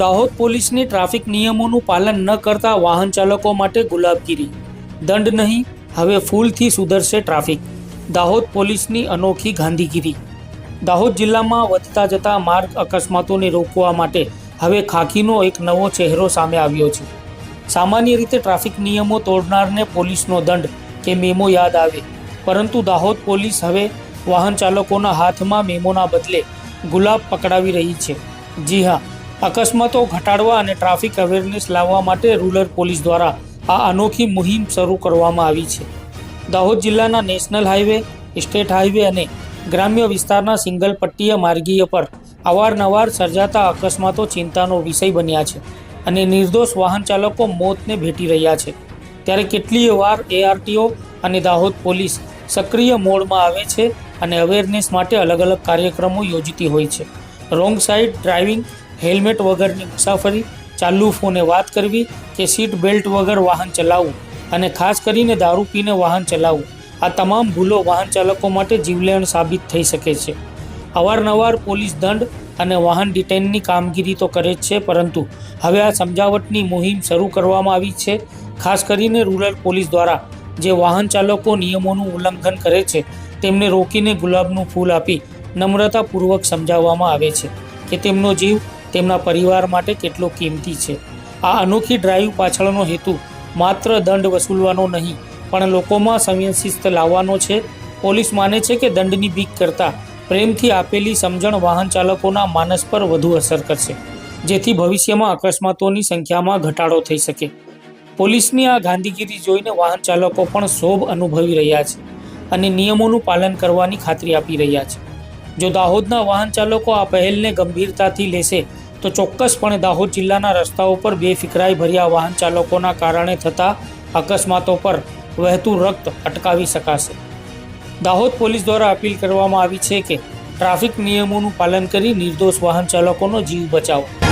દાહોદ પોલીસની ટ્રાફિક નિયમોનું પાલન ન કરતા વાહન ચાલકો માટે ગુલાબગીરી. દંડ નહીં, હવે ફૂલથી સુધરશે ટ્રાફિક. દાહોદ પોલીસની અનોખી ગાંધીગીરી. દાહોદ જિલ્લામાં વધતા જતા માર્ગ અકસ્માતોને રોકવા માટે હવે ખાખીનો એક નવો ચહેરો સામે આવ્યો છે. સામાન્ય રીતે ટ્રાફિક નિયમો તોડનારને પોલીસનો દંડ કે મેમો યાદ આવે. પરંતુ દાહોદ પોલીસ હવે વાહન ચાલકોના હાથમાં મેમોના બદલે ગુલાબ પકડાવી રહી છે. જી હા અકસ્માતો ઘટાડવા અને ટ્રાફિક અવેરનેસ લાવવા માટે રૂરલ પોલીસ દ્વારા આ અનોખી મુહિમ શરૂ કરવામાં આવી છે. દાહોદ જિલ્લાના નેશનલ હાઈવે સ્ટેટ હાઈવે અને ગ્રામ્ય વિસ્તારના સિંગલ પટ્ટીય માર્ગીય પર અવારનવાર સર્જાતા અકસ્માતો ચિંતાનો વિષય બન્યા છે અને નિર્દોષ વાહન ચાલકો મોતને ભેટી રહ્યા છે. ત્યારે કેટલીય વાર એઆરટીઓ અને દાહોદ પોલીસ સક્રિય મોડમાં આવે છે અને અવેરનેસ માટે અલગ અલગ કાર્યક્રમો યોજતી હોય છે. રોંગ સાઈડ ડ્રાઇવિંગ હેલ્મેટ વગરની મુસાફરી, ચાલુ ફોને વાત કરવી કે સીટ બેલ્ટ વગર વાહન ચલાવવું અને ખાસ કરીને દારૂ પીને વાહન ચલાવવું. આ તમામ ભૂલો વાહન ચાલકો માટે જીવલેણ સાબિત થઈ શકે છે. અવારનવાર પોલીસ દંડ અને વાહન ડિટેનની કામગીરી તો કરે જ છે, પરંતુ હવે આ સમજાવટની મુહિમ શરૂ કરવામાં આવી છે, ખાસ કરીને રૂરલ પોલીસ દ્વારા, જે વાહન ચાલકો નિયમોનું ઉલ્લંઘન કરે છે, તેમને રોકીને ગુલાબનું ફૂલ આપી નમ્રતાપૂર્વક સમજાવવામાં આવે છે કે તેમનો જીવ તેમના પરિવાર માટે કેટલો કિંમતી છે. આ અનોખી ડ્રાઈવ પાછળનો હેતુ માત્ર દંડ વસૂલવાનો નહીં, પણ લોકોમાં સંવેદનશીલ લાવવાનો છે. પોલીસ માને છે કે દંડની બીક કરતાં પ્રેમથી આપેલી સમજણ વાહન ચાલકોના માનસ પર વધુ અસર કરશે, જેથી ભવિષ્યમાં અકસ્માતોની સંખ્યામાં ઘટાડો થઈ શકે. પોલીસની આ ગાંધીગીરી જોઈને વાહન ચાલકો પણ શોભ અનુભવી રહ્યા છે અને નિયમોનું પાલન કરવાની ખાતરી આપી રહ્યા છે. જો દાહોદના વાહન ચાલકો આ પહેલને ગંભીરતાથી લેશે, તો ચોક્કસપણે દાહોદ જિલ્લાના રસ્તાઓ પર બેફિકરાઈ ભર્યા વાહન ચાલકોના કારણે થતા અકસ્માતો પર વહેતું રક્ત અટકાવી શકાશે. દાહોદ પોલીસ દ્વારા અપીલ કરવામાં આવી છે કે ટ્રાફિક નિયમોનું પાલન કરી નિર્દોષ વાહન ચાલકોનો જીવ બચાવો.